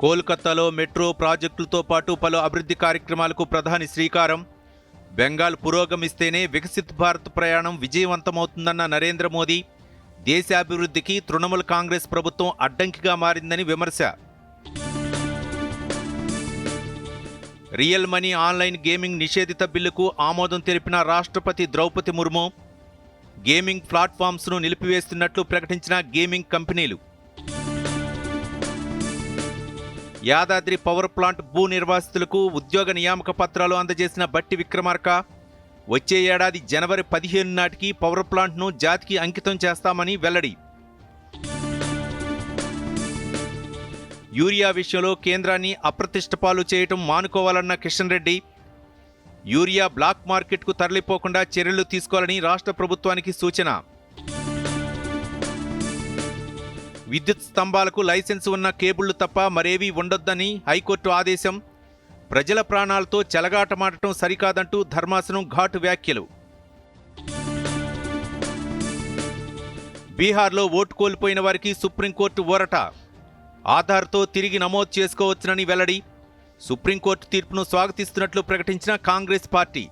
కోల్కతాలో మెట్రో ప్రాజెక్టులతో పాటు పలు అభివృద్ధి కార్యక్రమాలకు ప్రధాని శ్రీకారం. బెంగాల్ పురోగమిస్తేనే వికసిత్ భారత్ ప్రయాణం విజయవంతమవుతుందన్న నరేంద్ర మోదీ దేశాభివృద్ధికి తృణమూల్ కాంగ్రెస్ ప్రభుత్వం అడ్డంకిగా మారిందని విమర్శ. రియల్ మనీ ఆన్లైన్ గేమింగ్ నిషేధిత బిల్లుకు ఆమోదం తెలిపిన రాష్ట్రపతి ద్రౌపది ముర్ము. గేమింగ్ ప్లాట్ఫామ్స్ను నిలిపివేస్తున్నట్లు ప్రకటించిన గేమింగ్ కంపెనీలు. యాదాద్రి పవర్ ప్లాంట్ భూ నిర్వాసితులకు ఉద్యోగ నియామక పత్రాలు అందజేసిన బట్టి విక్రమార్క వచ్చే ఏడాది జనవరి పదిహేను నాటికి పవర్ ప్లాంట్ను జాతికి అంకితం చేస్తామని వెల్లడి. యూరియా విషయంలో కేంద్రాన్ని అప్రతిష్టపాలు చేయటం మానుకోవాలన్న కిషన్ రెడ్డి. యూరియా బ్లాక్ మార్కెట్కు తరలిపోకుండా చర్యలు తీసుకోవాలని రాష్ట్ర ప్రభుత్వానికి సూచన. విద్యుత్ స్తంభాలకు లైసెన్స్ ఉన్న కేబుళ్ళు తప్ప మరేవీ ఉండొద్దని హైకోర్టు ఆదేశం. ప్రజల ప్రాణాలతో చెలగాటమాడటం సరికాదంటూ ధర్మాసనం ఘాటు వ్యాఖ్యలు. బీహార్లో ఓటు కోల్పోయిన వారికి సుప్రీంకోర్టు ఊరట. ఆధార్తో తిరిగి నమోదు చేసుకోవచ్చునని వెల్లడి. సుప్రీంకోర్టు తీర్పును స్వాగతిస్తున్నట్లు ప్రకటించిన కాంగ్రెస్ పార్టీ.